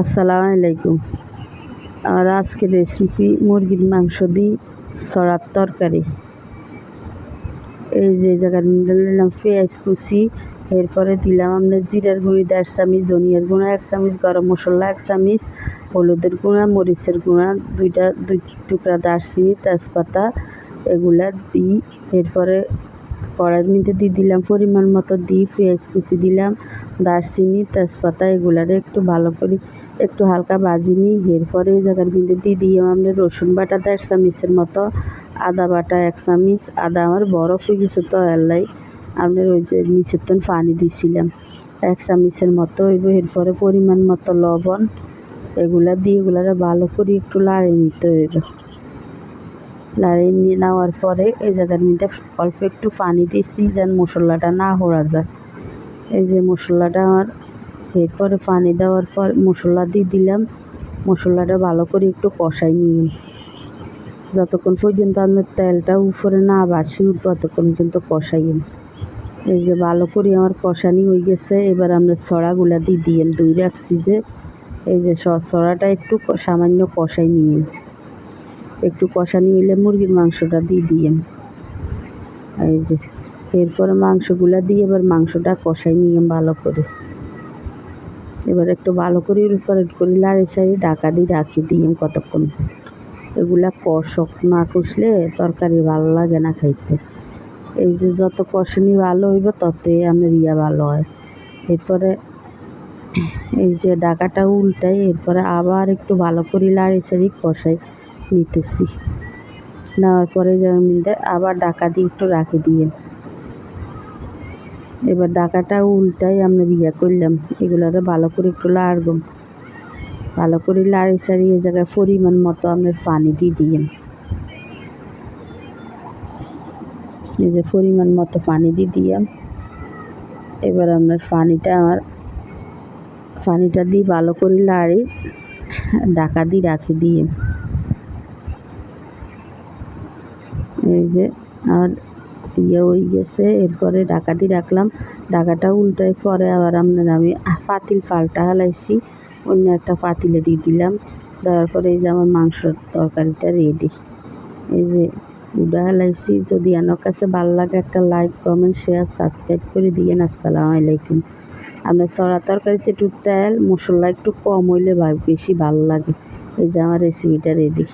আসসালামু আলাইকুম। আমার আজকের রেসিপি মুরগির মাংস দিয়ে সরার তরকারি। এই যে জায়গায় নিলাম পেঁয়াজ কুচি, এরপরে দিলাম আপনার জিরার গুঁড়ি দেড় চামিচ ধনিয়ার গুঁড়া, এক চামিচ গরম মশলা, এক চামিচ হলুদের গুঁড়া, মরিচের গুঁড়া, দুইটা, দুই টুকরা দারচিনি, তেজপাতা এগুলা দিই এরপরে কড়াইয়ের মধ্যে দিয়ে দিলাম পরিমাণ মতো দিই পেঁয়াজ কুচি দিলাম, দারচিনি, তেজপাতা এগুলারে একটু ভালো করে একটু হালকা ভাজি নিই এরপরে এই জায়গার মধ্যে দিয়ে দিই আমরা রসুন বাটা দেড় চামিচের মতো, আদা বাটা এক চামিচ, আদা আমার বরফ হয়ে গেছে তো এলাই আপনার ওই যে নিচের তন পানি দিছিলাম, এক চামিচের মতো এরপরে পরিমাণ মতো লবণ, এগুলা দিয়ে এগুলারে ভালো করে একটু লাড়িয়ে নিতে হইব। লাড়িয়ে নিয়ে নেওয়ার পরে এই জায়গার মধ্যে অল্প একটু পানি দিয়েছি যেন মশলাটা না হওয়া যায়। এই যে মশলাটা আমার এরপরে পানি দেওয়ার পর মশলা দিয়ে দিলাম। মশলাটা ভালো করে একটু কষাই নিয়ে যতক্ষণ পর্যন্ত আপনার তেলটা উপরে না বাসি ততক্ষণ পর্যন্ত কষাইম এই যে ভালো করে আমার কষানি হয়ে গেছে, এবার আমরা ছড়াগুলা দিয়ে দিয়েম দুই রাখছি যে এই যে ছড়াটা একটু সামান্য কষাই নিয়ে একটু কষানি হইলে মুরগির মাংসটা দিয়ে দিয়েম এই যে, এরপরে মাংসগুলা দিয়ে এবার মাংসটা কষাই নিয়ে ভালো করে। এবার একটু ভালো করে উলট করে, লাড়ি ছাড়ি, ঢাকা দিয়ে রাখি দিই কতক্ষণ। এগুলা কষক না কষলে তরকারি ভালো লাগে না খাইতে। এই যে যত কষানি ভালো হইব, তত আমার ইয়া ভালো হয়। এরপরে এই যে ডাকাটা উল্টাই, এরপরে আবার একটু ভালো করে লাড়ি ছাড়ি কষাই নিতেছি। নেওয়ার পরে যেমন আবার ডাকা দিয়ে একটু রাখি দিয়ে। এবার ডাকাটা উল্টাই আমরা ইয়া করলাম। এগুলারে ভালো করে একটু লাড়বো ভালো করে লাড়ি সারি এ জায়গায় পরিমাণ মতো আপনার পানি দিয়ে দিয়েন এই যে পরিমাণ মতো পানি দিয়ে দিয়াম। এবার আপনার পানিটা আমার পানিটা দিয়ে ভালো করে লাড়ি ডাকা দিয়ে রাখি দিয়ে। এই যে আর ইয়ে ওই গেছে, এরপরে ঢাকা দিয়ে রাখলাম। ঢাকাটা উল্টায় পরে আবার আপনার আমি পাতিল পাল্টা হালাইছি, অন্য একটা পাতিলে দিয়ে দিলাম। দেওয়ার পরে এই যে আমার মাংসর তরকারিটা রেডি এই যে উডা হালাইছি, যদি আমার কাছে ভালো লাগে একটা লাইক কমেন্ট শেয়ার সাবস্ক্রাইব করে দিয়েন। আসসালামু আলাইকুম। আপনার চড়া তরকারিতে তেল, মশলা একটু কম হইলে বেশি ভালো লাগে। এই যে আমার রেসিপিটা রেডি